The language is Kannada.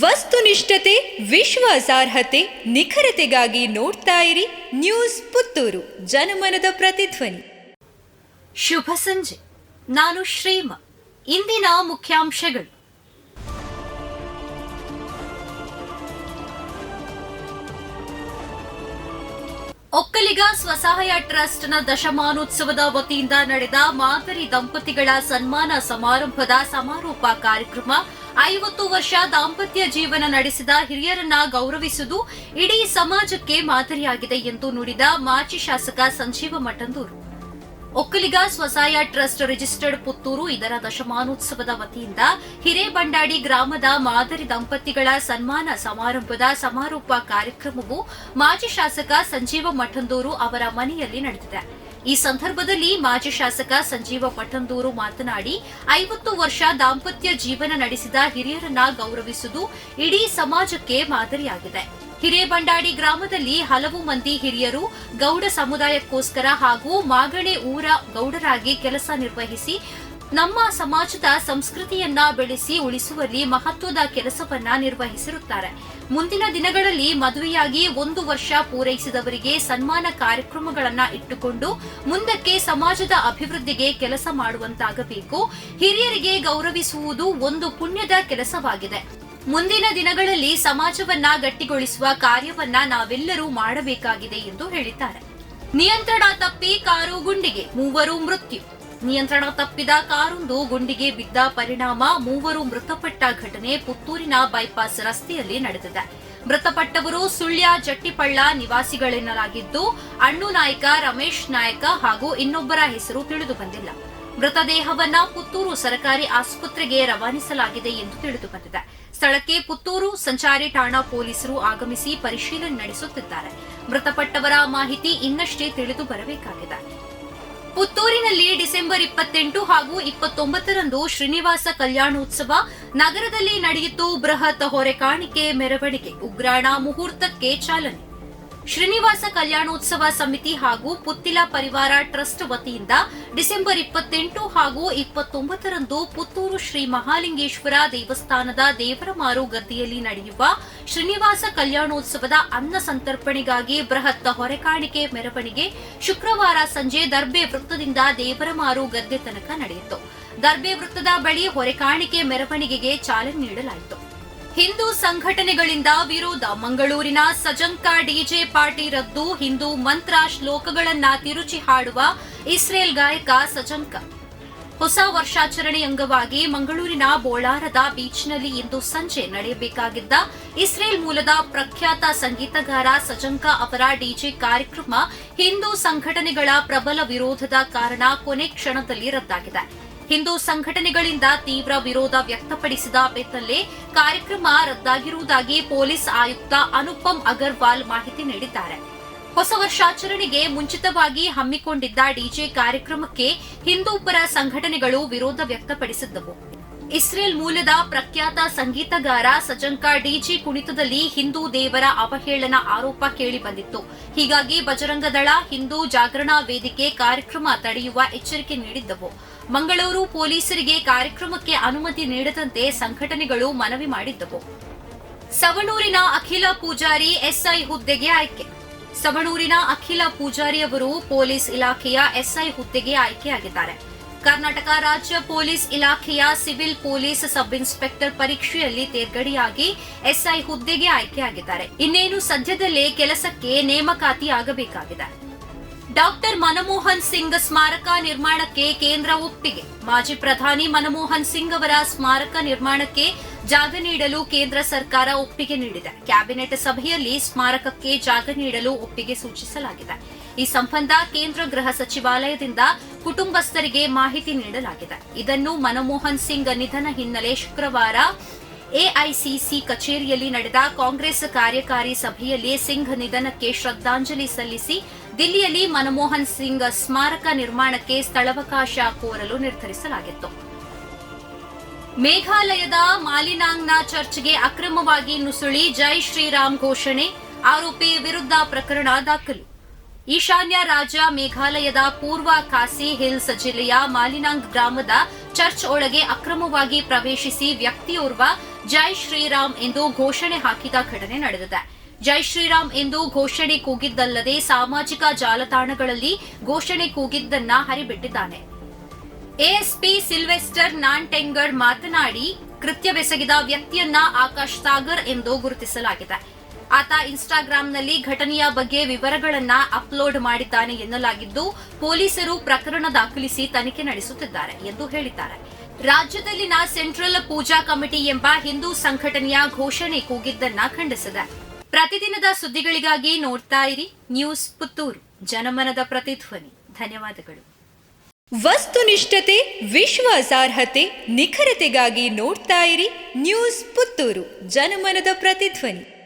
ವಸ್ತುನಿಷ್ಠತೆ, ವಿಶ್ವಾಸಾರ್ಹತೆ, ನಿಖರತೆಗಾಗಿ ನೋಡ್ತಾ ಇರಿ ನ್ಯೂಸ್ ಪುತ್ತೂರು, ಜನಮನದ ಪ್ರತಿಧ್ವನಿ. ಶುಭ ಸಂಜೆ. ನಾನು ಶ್ರೀಮ. ಇಂದಿನ ಮುಖ್ಯಾಂಶಗಳು. ಒಕ್ಕಲಿಗ ಸ್ವಸಹಾಯ ಟ್ರಸ್ಟ್ನ ದಶಮಾನೋತ್ಸವದ ವತಿಯಿಂದ ನಡೆದ ಮಾದರಿ ದಂಪತಿಗಳ ಸನ್ಮಾನ ಸಮಾರಂಭದ ಸಮಾರೋಪ ಕಾರ್ಯಕ್ರಮ ಐವತ್ತು ವರ್ಷ ದಾಂಪತ್ಯ ಜೀವನ ನಡೆಸಿದ ಹಿರಿಯರನ್ನ ಗೌರವಿಸುವುದು ಇಡೀ ಸಮಾಜಕ್ಕೆ ಮಾದರಿಯಾಗಿದೆ ಎಂದು ನುಡಿದ ಮಾಜಿ ಶಾಸಕ ಸಂಜೀವ ಮಠಂದೂರು. ಒಕ್ಕಲಿಗ ಸ್ವಸಹಾಯ ಟ್ರಸ್ಟ್ ರಿಜಿಸ್ಟರ್ಡ್ ಪುತ್ತೂರು ಇದರ ದಶಮಾನೋತ್ಸವದ ವತಿಯಿಂದ ಹಿರೇಬಂಡಾಡಿ ಗ್ರಾಮದ ಮಾದರಿ ದಂಪತಿಗಳ ಸನ್ಮಾನ ಸಮಾರಂಭದ ಸಮಾರೋಪ ಕಾರ್ಯಕ್ರಮವು ಮಾಜಿ ಶಾಸಕ ಸಂಜೀವ ಮಠಂದೂರು ಅವರ ಮನೆಯಲ್ಲಿ ನಡೆದಿದೆ. ಈ ಸಂದರ್ಭದಲ್ಲಿ ಮಾಜಿ ಶಾಸಕ ಸಂಜೀವ ಪಠಂದೂರು ಮಾತನಾಡಿ, ಐವತ್ತು ವರ್ಷ ದಾಂಪತ್ಯ ಜೀವನ ನಡೆಸಿದ ಹಿರಿಯರನ್ನ ಗೌರವಿಸುವುದು ಇಡೀ ಸಮಾಜಕ್ಕೆ ಮಾದರಿಯಾಗಿದೆ. ಹಿರೇಬಂಡಾಡಿ ಗ್ರಾಮದಲ್ಲಿ ಹಲವು ಮಂದಿ ಹಿರಿಯರು ಗೌಡ ಸಮುದಾಯಕ್ಕೋಸ್ಕರ ಹಾಗೂ ಮಾಗಣೆ ಊರ ಗೌಡರಾಗಿ ಕೆಲಸ ನಿರ್ವಹಿಸಿ ನಮ್ಮ ಸಮಾಜದ ಸಂಸ್ಕೃತಿಯನ್ನ ಬೆಳೆಸಿ ಉಳಿಸುವಲ್ಲಿ ಮಹತ್ವದ ಕೆಲಸವನ್ನ ನಿರ್ವಹಿಸಿರುತ್ತಾರೆ. ಮುಂದಿನ ದಿನಗಳಲ್ಲಿ ಮದುವೆಯಾಗಿ ಒಂದು ವರ್ಷ ಪೂರೈಸಿದವರಿಗೆ ಸನ್ಮಾನ ಕಾರ್ಯಕ್ರಮಗಳನ್ನ ಇಟ್ಟುಕೊಂಡು ಮುಂದಕ್ಕೆ ಸಮಾಜದ ಅಭಿವೃದ್ಧಿಗೆ ಕೆಲಸ ಮಾಡುವಂತಾಗಬೇಕು. ಹಿರಿಯರಿಗೆ ಗೌರವಿಸುವುದು ಒಂದು ಪುಣ್ಯದ ಕೆಲಸವಾಗಿದೆ. ಮುಂದಿನ ದಿನಗಳಲ್ಲಿ ಸಮಾಜವನ್ನ ಗಟ್ಟಿಗೊಳಿಸುವ ಕಾರ್ಯವನ್ನ ನಾವೆಲ್ಲರೂ ಮಾಡಬೇಕಾಗಿದೆ ಎಂದು ಹೇಳಿದ್ದಾರೆ. ನಿಯಂತ್ರಣ ತಪ್ಪಿ ಕಾರು ಗುಂಡಿಗೆ, ಮೂವರು ಮೃತ್ಯು ನಿಯಂತ್ರಣ ತಪ್ಪಿದ ಕಾರೊಂದು ಗುಂಡಿಗೆ ಬಿದ್ದ ಪರಿಣಾಮ ಮೂವರು ಮೃತಪಟ್ಟ ಘಟನೆ ಪುತ್ತೂರಿನ ಬೈಪಾಸ್ ರಸ್ತೆಯಲ್ಲಿ ನಡೆದಿದೆ. ಮೃತಪಟ್ಟವರು ಸುಳ್ಯ ಜಟ್ಟಿಪಳ್ಳ ನಿವಾಸಿಗಳೆನ್ನಲಾಗಿದ್ದು, ಅಣ್ಣು ನಾಯಕ, ರಮೇಶ್ ನಾಯಕ ಹಾಗೂ ಇನ್ನೊಬ್ಬರ ಹೆಸರು ತಿಳಿದು ಬಂದಿಲ್ಲ. ಮೃತದೇಹವನ್ನ ಪುತ್ತೂರು ಸರ್ಕಾರಿ ಆಸ್ಪತ್ರೆಗೆ ರವಾನಿಸಲಾಗಿದೆ ಎಂದು ತಿಳಿದು ಬಂದಿದೆ. ಸ್ಥಳಕ್ಕೆ ಪುತ್ತೂರು ಸಂಚಾರಿ ಠಾಣಾ ಪೊಲೀಸರು ಆಗಮಿಸಿ ಪರಿಶೀಲನೆ ನಡೆಸುತ್ತಿದ್ದಾರೆ. ಮೃತಪಟ್ಟವರ ಮಾಹಿತಿ ಇನ್ನಷ್ಟೇ ತಿಳಿದು ಬರಬೇಕಾಗಿದೆ. ಪುತ್ತೂರಿನಲ್ಲಿ ಡಿಸೆಂಬರ್ ಇಪ್ಪತ್ತೆಂಟು ಹಾಗೂ ಇಪ್ಪತ್ತೊಂಬತ್ತರಂದು ಶ್ರೀನಿವಾಸ ಕಲ್ಯಾಣೋತ್ಸವ ನಗರದಲ್ಲಿ ನಡೆಯಿತು ಬೃಹತ್ ಹೊರೆ ಕಾಣಿಕೆ ಮೆರವಣಿಗೆ. ಉಗ್ರಾಣ ಮುಹೂರ್ತಕ್ಕೆ ಚಾಲನೆ. ಶ್ರೀನಿವಾಸ ಕಲ್ಯಾಣೋತ್ಸವ ಸಮಿತಿ ಹಾಗೂ ಪುತ್ತಿಲ ಪರಿವಾರ ಟ್ರಸ್ಟ್ ವತಿಯಿಂದ ಡಿಸೆಂಬರ್ ಇಪ್ಪತ್ತೆಂಟು ಹಾಗೂ ಇಪ್ಪತ್ತೊಂಬತ್ತರಂದು ಪುತ್ತೂರು ಶ್ರೀ ಮಹಾಲಿಂಗೇಶ್ವರ ದೇವಸ್ಥಾನದ ದೇವರಮಾರು ಗದ್ದೆಯಲ್ಲಿ ನಡೆಯುವ ಶ್ರೀನಿವಾಸ ಕಲ್ಯಾಣೋತ್ಸವದ ಅನ್ನ ಸಂತರ್ಪಣೆಗಾಗಿ ಬೃಹತ್ ಹೊರೆಕಾಣಿಕೆ ಮೆರವಣಿಗೆ ಶುಕ್ರವಾರ ಸಂಜೆ ದರ್ಬೆ ವೃತ್ತದಿಂದ ದೇವರಮಾರು ಗದ್ದೆ ತನಕ ನಡೆಯಿತು. ದರ್ಬೆ ವೃತ್ತದ ಬಳಿ ಹೊರೆಕಾಣಿಕೆ ಮೆರವಣಿಗೆಗೆ ಚಾಲನೆ ನೀಡಲಾಯಿತು. ಹಿಂದೂ ಸಂಘಟನೆಗಳಿಂದ ವಿರೋಧ. ಮಂಗಳೂರಿನ ಸಜಂಕ ಡಿಜೆ ಪಾರ್ಟಿ ರದ್ದು. ಹಿಂದೂ ಮಂತ್ರ ಶ್ಲೋಕಗಳನ್ನ ತಿರುಚಿ ಹಾಡುವ ಇಸ್ರೇಲ್ ಗಾಯಕ ಸಜಂಕ. ಹೊಸ ವರ್ಷಾಚರಣೆ ಅಂಗವಾಗಿ ಮಂಗಳೂರಿನ ಬೋಳಾರದ ಬೀಚ್ನಲ್ಲಿ ಇಂದು ಸಂಜೆ ನಡೆಯಬೇಕಾಗಿದ್ದ ಇಸ್ರೇಲ್ ಮೂಲದ ಪ್ರಖ್ಯಾತ ಸಂಗೀತಗಾರ ಸಜಂಕ ಅವರ ಡಿಜೆ ಕಾರ್ಯಕ್ರಮ ಹಿಂದೂ ಸಂಘಟನೆಗಳ ಪ್ರಬಲ ವಿರೋಧದ ಕಾರಣ ಕೊನೆ ಕ್ಷಣದಲ್ಲಿ ರದ್ದಾಗಿದೆ. ಹಿಂದೂ ಸಂಘಟನೆಗಳಿಂದ ತೀವ್ರ ವಿರೋಧ ವ್ಯಕ್ತಪಡಿಸಿದ ಬೆನ್ನಲ್ಲೇ ಕಾರ್ಯಕ್ರಮ ರದ್ದಾಗಿರುವುದಾಗಿ ಪೊಲೀಸ್ ಆಯುಕ್ತ ಅನುಪಮ್ ಅಗರ್ವಾಲ್ ಮಾಹಿತಿ ನೀಡಿದ್ದಾರೆ. ಹೊಸ ವರ್ಷಾಚರಣೆಗೆ ಮುಂಚಿತವಾಗಿ ಹಮ್ಮಿಕೊಂಡಿದ್ದ ಡಿಜೆ ಕಾರ್ಯಕ್ರಮಕ್ಕೆ ಹಿಂದೂ ಪರ ಸಂಘಟನೆಗಳು ವಿರೋಧ ವ್ಯಕ್ತಪಡಿಸಿದ್ದವು. ಇಸ್ರೇಲ್ ಮೂಲದ ಪ್ರಖ್ಯಾತ ಸಂಗೀತಗಾರ ಸಜಂಕ ಡಿಜಿ ಕುಣಿತದಲ್ಲಿ ಹಿಂದೂ ದೇವರ ಅವಹೇಳನ ಆರೋಪ ಕೇಳಿ ಬಂದಿತ್ತು ಹೀಗಾಗಿ ಬಜರಂಗದಳ ಹಿಂದೂ ಜಾಗರಣಾ ವೇದಿಕೆ ಕಾರ್ಯಕ್ರಮ ತಡೆಯುವ ಎಚ್ಚರಿಕೆ ನೀಡಿದ್ದವು. ಮಂಗಳೂರು ಪೊಲೀಸರಿಗೆ ಕಾರ್ಯಕ್ರಮಕ್ಕೆ ಅನುಮತಿ ನೀಡದಂತೆ ಸಂಘಟನೆಗಳು ಮನವಿ ಮಾಡಿದ್ದವು. ಸವಣೂರಿನ ಅಖಿಲ ಪೂಜಾರಿ ಎಸ್ಐ ಹುದ್ದೆಗೆ ಆಯ್ಕೆ. ಸವಣೂರಿನ ಅಖಿಲ ಪೂಜಾರಿ ಅವರು ಪೊಲೀಸ್ ಇಲಾಖೆಯ ಎಸ್ಐ ಹುದ್ದೆಗೆ ಆಯ್ಕೆಯಾಗಿದ್ದಾರೆ. ಕರ್ನಾಟಕ ರಾಜ್ಯ ಪೊಲೀಸ್ ಇಲಾಖೆಯ ಸಿವಿಲ್ ಪೊಲೀಸ್ ಸಬ್ ಇನ್ಸ್ಪೆಕ್ಟರ್ ಪರೀಕ್ಷೆಯಲ್ಲಿ ತೇರ್ಗಡೆಯಾಗಿ ಎಸ್ಐ ಹುದ್ದೆಗೆ ಆಯ್ಕೆಯಾಗಿದ್ದಾರೆ. ಇನ್ನೇನು ಸದ್ಯದಲ್ಲೇ ಕೆಲಸಕ್ಕೆ ನೇಮಕಾತಿ ಆಗಬೇಕಾಗಿದೆ ಡಾಕ್ಟರ್ ಮನಮೋಹನ್ ಸಿಂಗ್ ಸ್ಮಾರಕ ನಿರ್ಮಾಣಕ್ಕೆ ಕೇಂದ್ರ ಒಪ್ಪಿಗೆ. ಮಾಜಿ ಪ್ರಧಾನಿ ಮನಮೋಹನ್ ಸಿಂಗ್ ಅವರ ಸ್ಮಾರಕ ನಿರ್ಮಾಣಕ್ಕೆ ಜಾಗ ನೀಡಲು ಕೇಂದ್ರ ಸರ್ಕಾರ ಒಪ್ಪಿಗೆ ನೀಡಿದೆ. ಕ್ಯಾಬಿನೆಟ್ ಸಭೆಯಲ್ಲಿ ಸ್ಮಾರಕಕ್ಕೆ ಜಾಗ ನೀಡಲು ಒಪ್ಪಿಗೆ ಸೂಚಿಸಲಾಗಿದೆ. ಈ ಸಂಬಂಧ ಕೇಂದ್ರ ಗೃಹ ಸಚಿವಾಲಯದಿಂದ ಕುಟುಂಬಸ್ಥರಿಗೆ ಮಾಹಿತಿ ನೀಡಲಾಗಿದೆ. ಇದನ್ನು ಮನಮೋಹನ್ ಸಿಂಗ್ ನಿಧನ ಹಿನ್ನೆಲೆ ಶುಕ್ರವಾರ ಎಐಸಿಸಿ ಕಚೇರಿಯಲ್ಲಿ ನಡೆದ ಕಾಂಗ್ರೆಸ್ ಕಾರ್ಯಕಾರಿ ಸಭೆಯಲ್ಲಿ ಸಿಂಗ್ ನಿಧನಕ್ಕೆ ಶ್ರದ್ಧಾಂಜಲಿ ಸಲ್ಲಿಸಿ ದಿಲ್ಲಿಯಲ್ಲಿ ಮನಮೋಹನ್ ಸಿಂಗ್ ಸ್ಮಾರಕ ನಿರ್ಮಾಣಕ್ಕೆ ಸ್ಥಳಾವಕಾಶ ಕೋರಲು ನಿರ್ಧರಿಸಲಾಗಿತ್ತು. ಮೇಘಾಲಯದ ಮಾಲಿನಾಂಗ್ನ ಚರ್ಚ್ಗೆ ಅಕ್ರಮವಾಗಿ ನುಸುಳಿ ಜೈ ಶ್ರೀರಾಮ್ ಘೋಷಣೆ, ಆರೋಪಿ ವಿರುದ್ಧ ಪ್ರಕರಣ ದಾಖಲು. ಈಶಾನ್ಯ ರಾಜ್ಯ ಮೇಘಾಲಯದ ಪೂರ್ವ ಖಾಸಿ ಹಿಲ್ಸ್ ಜಿಲ್ಲೆಯ ಮಾಲಿನಾಂಗ್ ಗ್ರಾಮದ ಚರ್ಚ್ ಒಳಗೆ ಅಕ್ರಮವಾಗಿ ಪ್ರವೇಶಿಸಿ ವ್ಯಕ್ತಿಯೋರ್ವ ಜೈ ಶ್ರೀರಾಮ್ ಎಂದು ಘೋಷಣೆ ಹಾಕಿದ ಘಟನೆ ನಡೆದಿದೆ. ಜೈ ಶ್ರೀರಾಮ್ ಎಂದು ಘೋಷಣೆ ಕೂಗಿದ್ದಲ್ಲದೆ ಸಾಮಾಜಿಕ ಜಾಲತಾಣಗಳಲ್ಲಿ ಘೋಷಣೆ ಕೂಗಿದ್ದನ್ನ ಹರಿಬಿಟ್ಟಿದ್ದಾನೆ. ಎಎಸ್ಪಿ ಸಿಲ್ವೆಸ್ಟರ್ ನಾನ್ಟೆಂಗರ್ ಮಾತನಾಡಿ ಕೃತ್ಯವೆಸಗಿದ ವ್ಯಕ್ತಿಯನ್ನ ಆಕಾಶ್ ಸಾಗರ್ ಎಂದು ಗುರುತಿಸಲಾಗಿದೆ. ಆತ ಇನ್ಸ್ಟಾಗ್ರಾಂನಲ್ಲಿ ಘಟನೆಯ ಬಗ್ಗೆ ವಿವರಗಳನ್ನ ಅಪ್ಲೋಡ್ ಮಾಡಿದ್ದಾನೆ ಎನ್ನಲಾಗಿದ್ದು, ಪೊಲೀಸರು ಪ್ರಕರಣ ದಾಖಲಿಸಿ ತನಿಖೆ ನಡೆಸುತ್ತಿದ್ದಾರೆ ಎಂದು ಹೇಳಿದ್ದಾರೆ. ರಾಜ್ಯದಲ್ಲಿನ ಸೆಂಟ್ರಲ್ ಪೂಜಾ ಕಮಿಟಿ ಎಂಬ ಹಿಂದೂ ಸಂಘಟನೆಯ ಘೋಷಣೆ ಕೂಗಿದ್ದನ್ನ ಖಂಡಿಸಿದೆ. ಪ್ರತಿದಿನದ ಸುದ್ದಿಗಳಿಗಾಗಿ ನೋಡ್ತಾ ಇರಿ ನ್ಯೂಸ್ ಪುತ್ತೂರು. ಜನಮನದ ಪ್ರತಿಧ್ವನಿ. ಧನ್ಯವಾದಗಳು. ವಸ್ತುನಿಷ್ಠತೆ ವಿಶ್ವಾಸಾರ್ಹತೆ ನಿಖರತೆಗಾಗಿ ನೋಡ್ತಾ ಇರಿ ನ್ಯೂಸ್ ಪುತ್ತೂರು. ಜನಮನದ ಪ್ರತಿಧ್ವನಿ.